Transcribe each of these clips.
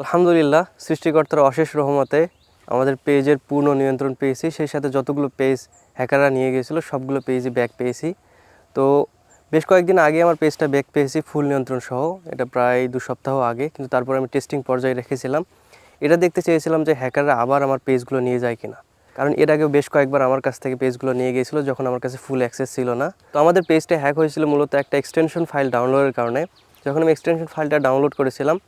আলহামদুলিল্লাহ, সৃষ্টিকর্তার অশেষ রহমতে আমাদের পেজের পূর্ণ নিয়ন্ত্রণ পেয়েছি। সেই সাথে যতগুলো পেজ হ্যাকাররা নিয়ে গিয়েছিল, সবগুলো পেজই ব্যাক পেয়েছি। তো বেশ কয়েকদিন আগে আমার পেজটা ব্যাক পেয়েছি, ফুল নিয়ন্ত্রণ সহ। এটা প্রায় দু সপ্তাহ আগে, কিন্তু তারপর আমি টেস্টিং পর্যায়ে রেখেছিলাম। এটা দেখতে চেয়েছিলাম যে হ্যাকাররা আবার আমার পেজগুলো নিয়ে যায় কিনা। কারণ এর আগেও বেশ কয়েকবার আমার কাছ থেকে পেজগুলো নিয়ে গিয়েছিল, যখন আমার কাছে ফুল অ্যাক্সেস ছিল না। তো আমাদের পেজটা হ্যাক হয়েছিল মূলত একটা এক্সটেনশন ফাইল ডাউনলোডের কারণে। যখন আমি এক্সটেনশন ফাইলটা ডাউনলোড করেছিলাম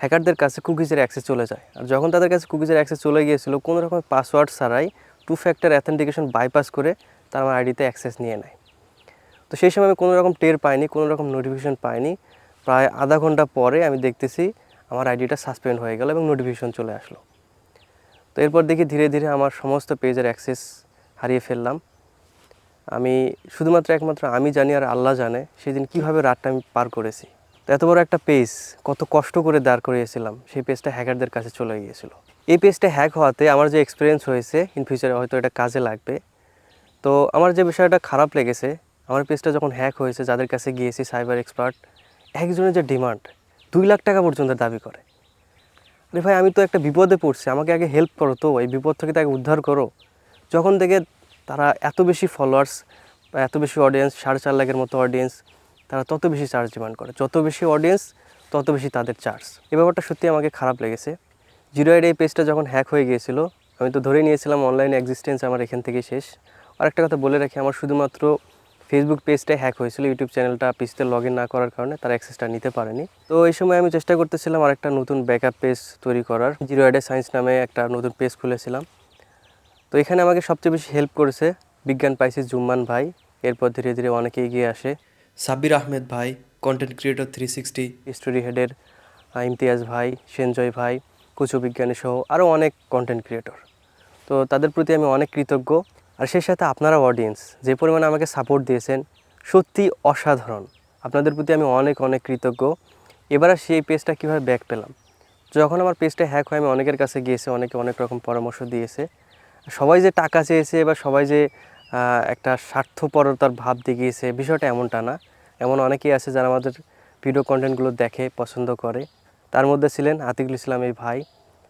হ্যাকারদের কাছে কুকিজের অ্যাক্সেস চলে যায়। আর যখন তাদের কাছে কুকিজের অ্যাক্সেস চলে গিয়েছিল, কোনো রকম পাসওয়ার্ড ছাড়াই টু ফ্যাক্টর অ্যাথেন্টিকেশন বাইপাস করে তারা আমার আইডিতে অ্যাক্সেস নিয়ে নেয়। তো সেই সময় আমি কোনো রকম টের পাইনি, কোনো রকম নোটিফিকেশন পাইনি। প্রায় আধা ঘণ্টা পরে আমি দেখতেছি আমার আইডিটা সাসপেন্ড হয়ে গেল এবং নোটিফিকেশন চলে আসলো। তো এরপর দেখি ধীরে ধীরে আমার সমস্ত পেজের অ্যাক্সেস হারিয়ে ফেললাম। আমি শুধুমাত্র একমাত্র আমি জানি আর আল্লাহ জানে সেদিন কীভাবে রাতটা আমি পার করেছি। তো এত বড় একটা পেজ, কত কষ্ট করে দাঁড় করিয়েছিলাম, সেই পেজটা হ্যাকারদের কাছে চলে গিয়েছিল। এই পেজটা হ্যাক হওয়াতে আমার যে এক্সপিরিয়েন্স হয়েছে ইন ফিউচারে হয়তো এটা কাজে লাগবে। তো আমার যে বিষয়টা খারাপ লেগেছে, আমার পেজটা যখন হ্যাক হয়েছে, যাদের কাছে গিয়েছি সাইবার এক্সপার্ট একজনের যে ডিমান্ড দুই লাখ টাকা পর্যন্ত দাবি করে। আরে ভাই, আমি তো একটা বিপদে পড়ছি, আমাকে আগে হেল্প করো তো, এই বিপদ থেকে তাকে উদ্ধার করো। যখন থেকে তারা এত বেশি ফলোয়ার্স এত বেশি অডিয়েন্স সাড়ে চার লাখের মতো অডিয়েন্স তারা তত বেশি চার্জ ডিমান্ড করে। যত বেশি অডিয়েন্স তত বেশি তাদের চার্জ। এ ব্যাপারটা সত্যি আমাকে খারাপ লেগেছে। জিরো এই পেজটা যখন হ্যাক হয়ে গিয়েছিল, আমি তো ধরে নিয়েছিলাম অনলাইন এক্সিস্টেন্স আমার এখান থেকে শেষ। আর একটা কথা বলে রাখি, আমার শুধুমাত্র ফেসবুক পেজটাই হ্যাক হয়েছিল ইউটিউব চ্যানেলটা পিসতে লগ ইন না করার কারণে তার অ্যাক্সেসটা নিতে পারেনি। তো এই সময় আমি চেষ্টা করতেছিলাম আর একটা নতুন ব্যাকআপ পেজ তৈরি করার। জিরো আইডে সায়েন্স নামে একটা নতুন পেজ খুলেছিলাম। তো এখানে আমাকে সবচেয়ে বেশি হেল্প করেছে বিজ্ঞান পাইসি জুম্মান ভাই। এরপর ধীরে ধীরে অনেকে এগিয়ে আসে। সাব্বির আহমেদ ভাই content creator three sixty story হেডের Imtiaz ভাই, সেনজয় ভাই, কুচু বিজ্ঞানী সহ আরও অনেক কন্টেন্ট ক্রিয়েটর তো তাদের প্রতি আমি অনেক কৃতজ্ঞ। আর সেই সাথে আপনারা অডিয়েন্স যে পরিমাণে আমাকে সাপোর্ট দিয়েছেন, সত্যি অসাধারণ। আপনাদের প্রতি আমি অনেক অনেক কৃতজ্ঞ। এবার আর সেই পেজটা কীভাবে ব্যাক পেলাম? যখন আমার পেজটা হ্যাক হয়, আমি অনেকের কাছে গিয়েছি, অনেকে অনেক রকম পরামর্শ দিয়েছে। সবাই যে টাকা চেয়েছে বা সবাই যে একটা স্বার্থপরতার ভাব দেখিয়েছে। বিষয়টা এমনটা না। এমন অনেকেই আছে যারা আমাদের ভিডিও কন্টেন্টগুলো দেখে, পছন্দ করে। তার মধ্যে ছিলেন আতিকুল ইসলাম এই ভাই।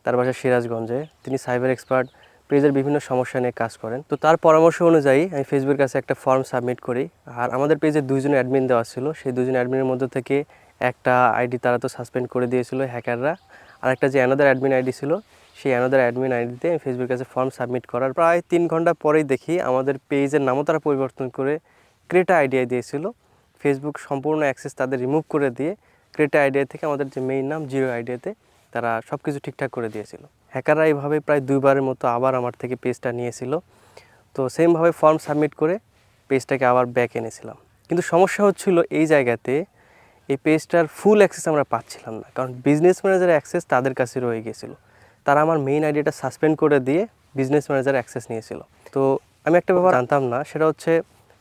তার বাসা সিরাজগঞ্জে। তিনি সাইবার এক্সপার্ট পেজের বিভিন্ন সমস্যা নিয়ে কাজ করেন। তো তার পরামর্শ অনুযায়ী আমি ফেসবুকের কাছে একটা ফর্ম সাবমিট করি। আর আমাদের পেজে দুইজন অ্যাডমিন দেওয়া ছিল। সেই দুজন অ্যাডমিনের মধ্যে থেকে একটা আইডি তারা তো সাসপেন্ড করে দিয়েছিল হ্যাকাররা আর একটা যে অ্যানাদার অ্যাডমিন আইডি ছিল সেই অ্যানাদার অ্যাডমিন আইডিতে আমি ফেসবুকের কাছে ফর্ম সাবমিট করার প্রায় তিন ঘণ্টা পরেই দেখি আমাদের পেজের নামও তারা পরিবর্তন করে ক্রেটা আইডিয়া দিয়েছিল। ফেসবুক সম্পূর্ণ অ্যাক্সেস তাদের রিমুভ করে দিয়ে ক্রেটা আইডিয়া থেকে আমাদের যে মেইন নাম জিরো আইডিয়াতে তারা সব কিছু ঠিকঠাক করে দিয়েছিল। হ্যাকাররা এইভাবে প্রায় দুইবারের মতো আবার আমার থেকে পেজটা নিয়েছিল। তো সেমভাবে ফর্ম সাবমিট করে পেজটাকে আবার ব্যাক এনেছিলাম। কিন্তু সমস্যা হচ্ছিল এই জায়গাতে এই পেজটার ফুল অ্যাক্সেস আমরা পাচ্ছিলাম না। কারণ বিজনেস ম্যানেজার অ্যাক্সেস তাদের কাছে রয়ে গিয়েছিল। তারা আমার মেইন আইডিয়াটা সাসপেন্ড করে দিয়ে বিজনেস ম্যানেজার অ্যাক্সেস নিয়েছিল। তো আমি একটা ব্যাপার জানতাম না, সেটা হচ্ছে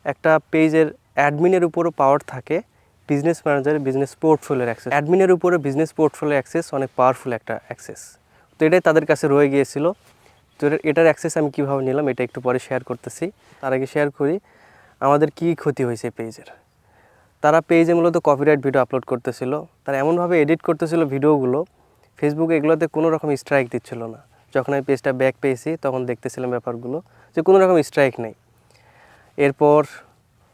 একটা পেজের অ্যাডমিনের উপরও পাওয়ার থাকে বিজনেস ম্যানেজারের বিজনেস পোর্টফোলিওর অ্যাক্সেস অ্যাডমিনের উপরে বিজনেস পোর্টফোলিও অ্যাক্সেস অনেক পাওয়ারফুল একটা অ্যাক্সেস তো এটাই তাদের কাছে রয়ে গিয়েছিল। তো এটার অ্যাক্সেস আমি কীভাবে নিলাম, এটা একটু পরে শেয়ার করতেছি। তার আগে শেয়ার করি, আমাদের কী ক্ষতি হয়েছে পেজের তারা পেজে মূলত কপিরাইট ভিডিও আপলোড করতেছিল। তারা এমনভাবে এডিট করতেছিল ভিডিওগুলো ফেসবুকে এগুলোতে কোনো রকম স্ট্রাইক দিচ্ছিল না। যখন আমি পেজটা ব্যাক পেয়েছি, তখন দেখতেছিলাম ব্যাপারগুলো যে কোনো রকম স্ট্রাইক নেই। এরপর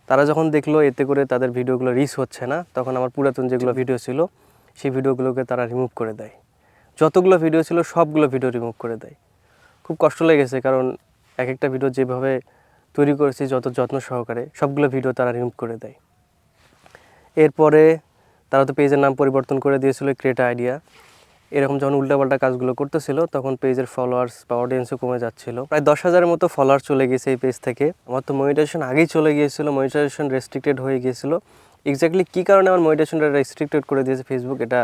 তারা যখন দেখল, এতে করে তাদের ভিডিওগুলো রিচ হচ্ছে না, তখন আমার পুরাতন যেগুলো ভিডিও ছিল, সেই ভিডিওগুলোকে তারা রিমুভ করে দেয়। যতগুলো ভিডিও ছিল, সবগুলো ভিডিও রিমুভ করে দেয়। খুব কষ্ট লেগেছে, কারণ এক একটা ভিডিও যেভাবে তৈরি করেছি, যত যত্ন সহকারে, সবগুলো ভিডিও তারা রিমুভ করে দেয়। এরপরে তারা তো পেজের নাম পরিবর্তন করে দিয়েছিল ক্রিয়েটা আইডিয়া এরকম যখন উল্টাপাল্টা কাজগুলো করতেছিল, তখন পেজের ফলোয়ার্স বা অডিয়েন্সও কমে যাচ্ছিল। প্রায় দশ হাজারের মতো ফলোয়ার চলে গেছে এই পেজ থেকে। আমার তো মনিটাইজেশন আগেই চলে গিয়েছিল মনিটাইজেশন রেস্ট্রিক্টেড হয়ে গিয়েছিল। এক্স্যাক্টলি কী কারণে আমার মনিটাইজেশনটা রেস্ট্রিক্টেড করে দিয়েছে ফেসবুক এটা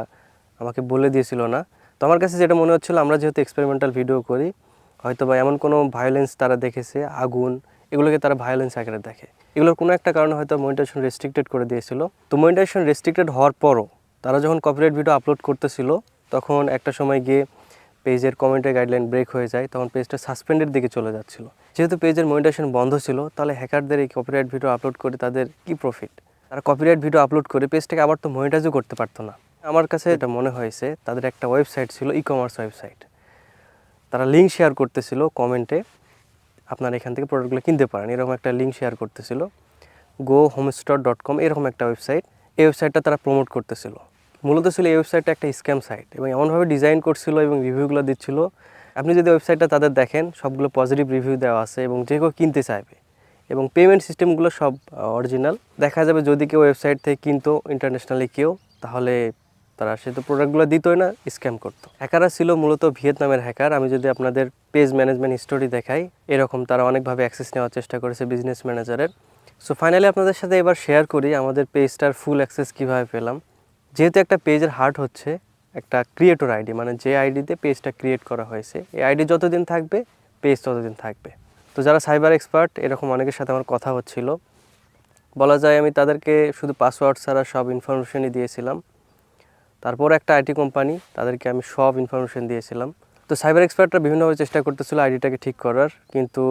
আমাকে বলে দিয়েছিল না। তো আমার কাছে যেটা মনে হচ্ছিল, আমরা যেহেতু এক্সপেরিমেন্টাল ভিডিও করি, হয়তো বা এমন কোনো ভায়োলেন্স তারা দেখেছে, আগুন, এগুলোকে তারা ভায়োলেন্স আকারে দেখে। এগুলোর কোনো একটা কারণে হয়তো মনিটাইজেশন রেস্ট্রিক্টেড করে দিয়েছিল। তো মনিটাইজেশন রেস্ট্রিক্টেড হওয়ার পরও তারা যখন কপিরাইট ভিডিও আপলোড করতেছিল তখন একটা সময় গিয়ে পেজের কমেন্টের গাইডলাইন ব্রেক হয়ে যায়, তখন পেজটা সাসপেন্ডের দিকে চলে যাচ্ছিল। যেহেতু পেজের মনিটাইজেশন বন্ধ ছিল, তাহলে হ্যাকারদের এই কপিরাইট ভিডিও আপলোড করে তাদের কি প্রফিট তারা কপিরাইট ভিডিও আপলোড করে পেজটাকে আবার তো মনিটাইজও করতে পারতো না। আমার কাছে এটা মনে হয়েছে, তাদের একটা ওয়েবসাইট ছিল ই কমার্স ওয়েবসাইট তারা লিঙ্ক শেয়ার করতেছিল কমেন্টে আপনারা এখান থেকে প্রোডাক্টগুলো কিনতে পারেন। এরকম একটা লিঙ্ক শেয়ার করতেছিল। গো হোমস্টোর ডট কম এরকম একটা ওয়েবসাইট এই ওয়েবসাইটটা তারা প্রমোট করতেছিল। মূলত ছিল এই ওয়েবসাইটটা একটা স্ক্যাম সাইট এবং এমনভাবে ডিজাইন করছিল এবং রিভিউগুলো দিচ্ছিল। আপনি যদি ওয়েবসাইটটা তাদের দেখেন, সবগুলো পজিটিভ রিভিউ দেওয়া আছে এবং যে কেউ কিনতে চাইবে এবং পেমেন্ট সিস্টেমগুলো সব অরিজিনাল দেখা যাবে যদি কেউ ওয়েবসাইট থেকে কিনতো ইন্টারন্যাশনালি কেউ, তাহলে তারা সে তো প্রোডাক্টগুলো দিতই না স্ক্যাম করতো। হ্যাকাররা ছিল মূলত ভিয়েতনামের হ্যাকার আমি যদি আপনাদের পেজ ম্যানেজমেন্ট হিস্টোরি দেখাই, এরকম তারা অনেকভাবে অ্যাক্সেস নেওয়ার চেষ্টা করেছে বিজনেস ম্যানেজারের সো ফাইনালি আপনাদের সাথে এবার শেয়ার করি, আমাদের পেজটার ফুল অ্যাক্সেস কীভাবে পেলাম। যেহেতু একটা পেজের হার্ট হচ্ছে, একটা ক্রিয়েটর আইডি মানে যে আইডিতে পেজটা ক্রিয়েট করা হয়েছে, এই আইডি যতদিন থাকবে, পেজ ততদিন থাকবে। তো যারা সাইবার এক্সপার্ট এরকম অনেকের সাথে আমার কথা হচ্ছিল। বলা যায় আমি তাদেরকে শুধু পাসওয়ার্ড ছাড়া সব ইনফরমেশনই দিয়েছিলাম। তারপর একটা আইটি কোম্পানি তাদেরকে আমি সব ইনফরমেশন দিয়েছিলাম। তো সাইবার এক্সপার্টরা বিভিন্নভাবে চেষ্টা করতেছিল আইডিটাকে ঠিক করার, কিন্তু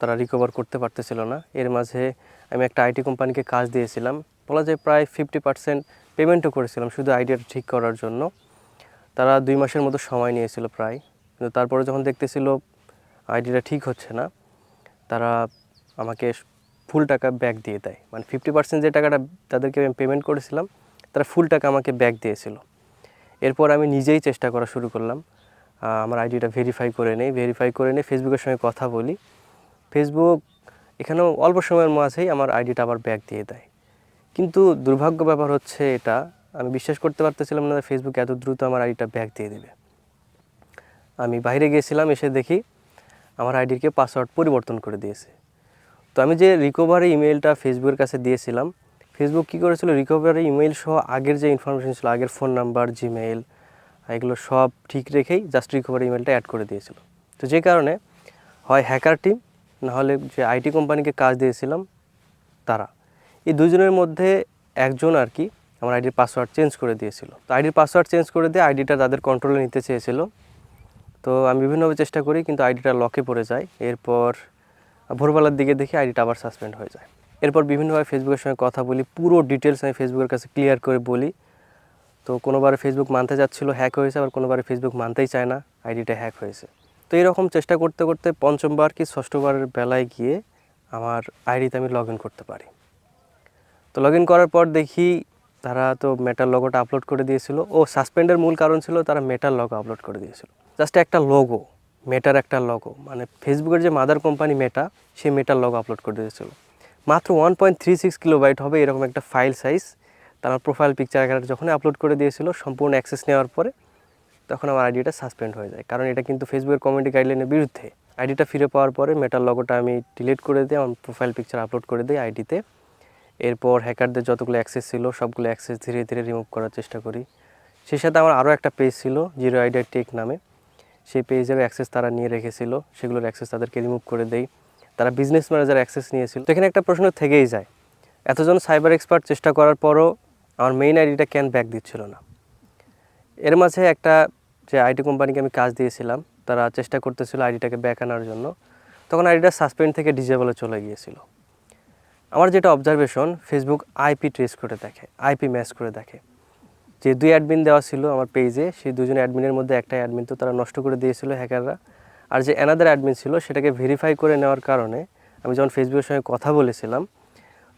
তারা রিকভার করতে পারতেছিল না। এর মাঝে আমি একটা আইটি কোম্পানিকে কাজ দিয়েছিলাম। বলা যায় প্রায় ফিফটি পার্সেন্ট পেমেন্টও করেছিলাম শুধু আইডিয়াটা ঠিক করার জন্য। তারা দুই মাসের মতো সময় নিয়েছিল প্রায়। কিন্তু তারপরে যখন দেখতেছিল আইডিটা ঠিক হচ্ছে না, তারা আমাকে ফুল টাকা ব্যাক দিয়ে দেয়। মানে ফিফটি পার্সেন্ট যে টাকাটা তাদেরকে আমি পেমেন্ট করেছিলাম, তারা ফুল টাকা আমাকে ব্যাক দিয়েছিল। এরপর আমি নিজেই চেষ্টা করা শুরু করলাম। আমার আইডিটা ভেরিফাই করে নেই। ভেরিফাই করে নিয়ে ফেসবুকের সঙ্গে কথা বলি। ফেসবুক এখানেও অল্প সময়ের মাঝেই আমার আইডিটা আবার ব্যাক দিয়ে দেয়। কিন্তু দুর্ভাগ্য ব্যাপার হচ্ছে এটা, আমি বিশ্বাস করতে পারতেছিলাম না ফেসবুক এত দ্রুত আমার আইডিটা ব্যাক দিয়ে দেবে। আমি বাইরে গিয়েছিলাম, এসে দেখি আমার আইডিকে পাসওয়ার্ড পরিবর্তন করে দিয়েছে। তো আমি যে রিকভারি ইমেলটা ফেসবুকের কাছে দিয়েছিলাম ফেসবুক কী করেছিল? রিকভারি ইমেল সহ আগের যে ইনফরমেশন ছিল, আগের ফোন নাম্বার জিমেইল এগুলো সব ঠিক রেখেই জাস্ট রিকভারি ইমেলটা অ্যাড করে দিয়েছিল। তো যে কারণে হয় হ্যাকার টিম নাহলে যে আইটি কোম্পানিকে কাজ দিয়েছিলাম, তারা। এই দুজনের মধ্যে একজন আর কি আমার আইডির পাসওয়ার্ড চেঞ্জ করে দিয়েছিল। তো আইডির পাসওয়ার্ড চেঞ্জ করে দিয়ে আইডিটা তাদের কন্ট্রোলে নিতে চেয়েছিল। তো আমি বিভিন্নভাবে চেষ্টা করি, কিন্তু আইডিটা লকে পড়ে যায়। এরপর ভোরবেলার দিকে দেখি আইডিটা আবার সাসপেন্ড হয়ে যায়। এরপর বিভিন্নভাবে ফেসবুকের সঙ্গে কথা বলি, পুরো ডিটেলস আমি ফেসবুকের কাছে ক্লিয়ার করে বলি। তো কোনোবারে ফেসবুক মানতে যাচ্ছিল হ্যাক হয়েছে, আবার কোনোবারে ফেসবুক মানতেই চায় না, আইডিটা হ্যাক হয়েছে। তো এরকম চেষ্টা করতে করতে পঞ্চমবার কি ষষ্ঠবারের বেলায় গিয়ে আমার আইডিতে আমি লগ ইন করতে পারি। তো লগ করার পর দেখি তারা তো মেটার লগোটা আপলোড করে দিয়েছিল। ও সাসপেন্ডের মূল কারণ ছিল তারা মেটার লগো আপলোড করে দিয়েছিল। জাস্ট একটা লোগো মেটার একটা লগো মানে ফেসবুকের যে মাদার কোম্পানি মেটা সেই মেটার লগো আপলোড করে দিয়েছিল। মাত্র one point three six kilobyte হবে এরকম একটা ফাইল সাইজ তারা প্রোফাইল পিকচার আকারে যখন আপলোড করে দিয়েছিল, সম্পূর্ণ অ্যাক্সেস নেওয়ার পরে তখন আমার আইডিটা সাসপেন্ড হয়ে যায়। কারণ এটা কিন্তু ফেসবুকের কমিউনিটি গাইডলাইনের বিরুদ্ধে। আইডিটা ফিরে পাওয়ার পরে মেটার লগোটা আমি ডিলিট করে দিই আমার প্রোফাইল পিকচার আপলোড করে দিই আইডিতে এরপর হ্যাকারদের যতগুলো অ্যাক্সেস ছিল, সবগুলো অ্যাক্সেস ধীরে ধীরে রিমুভ করার চেষ্টা করি। সেই সাথে আমার আরও একটা পেজ ছিল জিরো আইডিয়া টেক নামে। সেই পেজের অ্যাক্সেস তারা নিয়ে রেখেছিল, সেগুলোর অ্যাক্সেস তাদেরকে রিমুভ করে দেই। তারা বিজনেস ম্যানেজার অ্যাক্সেস নিয়েছিল। তো এখানে একটা প্রশ্ন থেকেই যায়, এতজন সাইবার এক্সপার্ট চেষ্টা করার পরও আমার মেইন আইডিটা কেন ব্যাক দিচ্ছিল না? এর মাঝে একটা যে আইটি কোম্পানিকে আমি কাজ দিয়েছিলাম, তারা চেষ্টা করতেছিল আইডিটাকে ব্যাক আনার জন্য। তখন আইডিটা সাসপেন্ড থেকে ডিজেবলে চলে গিয়েছিল। আমার যেটা অবজারভেশন ফেসবুক আইপি ট্রেস করে দেখে আইপি ম্যাচ করে দেখে। যে দুই অ্যাডমিন দেওয়া ছিল আমার পেজে সেই দুজন অ্যাডমিনের মধ্যে একটা অ্যাডমিন তো তারা নষ্ট করে দিয়েছিল হ্যাকাররা আর যে অ্যানাদার অ্যাডমিন ছিল, সেটাকে ভেরিফাই করে নেওয়ার কারণে আমি যখন ফেসবুকের সঙ্গে কথা বলেছিলাম,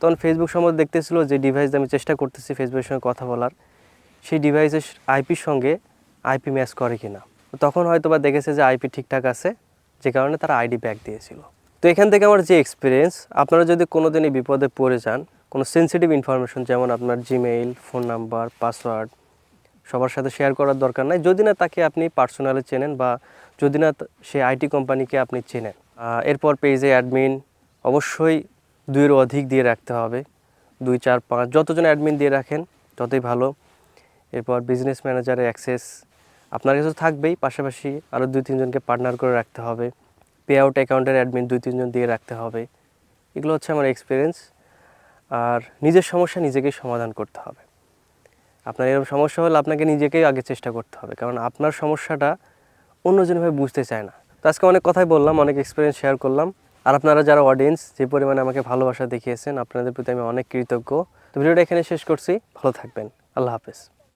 তখন ফেসবুক সম্বন্ধে দেখতেছিল যে ডিভাইস আমি চেষ্টা করতেছি ফেসবুকের সঙ্গে কথা বলার, সেই ডিভাইসের আইপির সঙ্গে আইপি ম্যাচ করে কিনা। তো তখন হয়তো বা দেখেছে যে আইপি ঠিকঠাক আছে, যে কারণে তারা আইডি ব্যাক দিয়েছিল। তো এখান থেকে আমার যে এক্সপিরিয়েন্স আপনারা যদি কোনো দিনই বিপদে পড়ে যান, কোনো সেন্সিটিভ ইনফরমেশন যেমন আপনার জিমেইল ফোন নাম্বার পাসওয়ার্ড সবার সাথে শেয়ার করার দরকার নাই। যদি না তাকে আপনি পার্সোনালি চেনেন বা যদি না সে আইটি কোম্পানিকে আপনি চেনেন এরপর পেজে অ্যাডমিন অবশ্যই দুইয়ের অধিক দিয়ে রাখতে হবে। দুই, চার, পাঁচ, যতজন অ্যাডমিন দিয়ে রাখেন, ততই ভালো। এরপর বিজনেস ম্যানেজারের অ্যাক্সেস আপনার কাছে থাকবেই, পাশাপাশি আরও দুই, তিনজনকে পার্টনার করে রাখতে হবে। পে আউট অ্যাকাউন্টের অ্যাডমিন দুই, তিনজন দিয়ে রাখতে হবে। এগুলো হচ্ছে আমার এক্সপিরিয়েন্স আর নিজের সমস্যা নিজেকেই সমাধান করতে হবে। আপনার এরকম সমস্যা হলে আপনাকে নিজেকেই আগে চেষ্টা করতে হবে। কারণ আপনার সমস্যাটা অন্যজনভাবে বুঝতে চায় না। তো আজকে অনেক কথাই বললাম, অনেক এক্সপিরিয়েন্স শেয়ার করলাম। আর আপনারা যারা অডিয়েন্স যে পরিমাণে আমাকে ভালোবাসা দেখিয়েছেন, আপনাদের প্রতি আমি অনেক কৃতজ্ঞ। তো ভিডিওটা এখানে শেষ করছি। ভালো থাকবেন। আল্লাহ হাফেজ।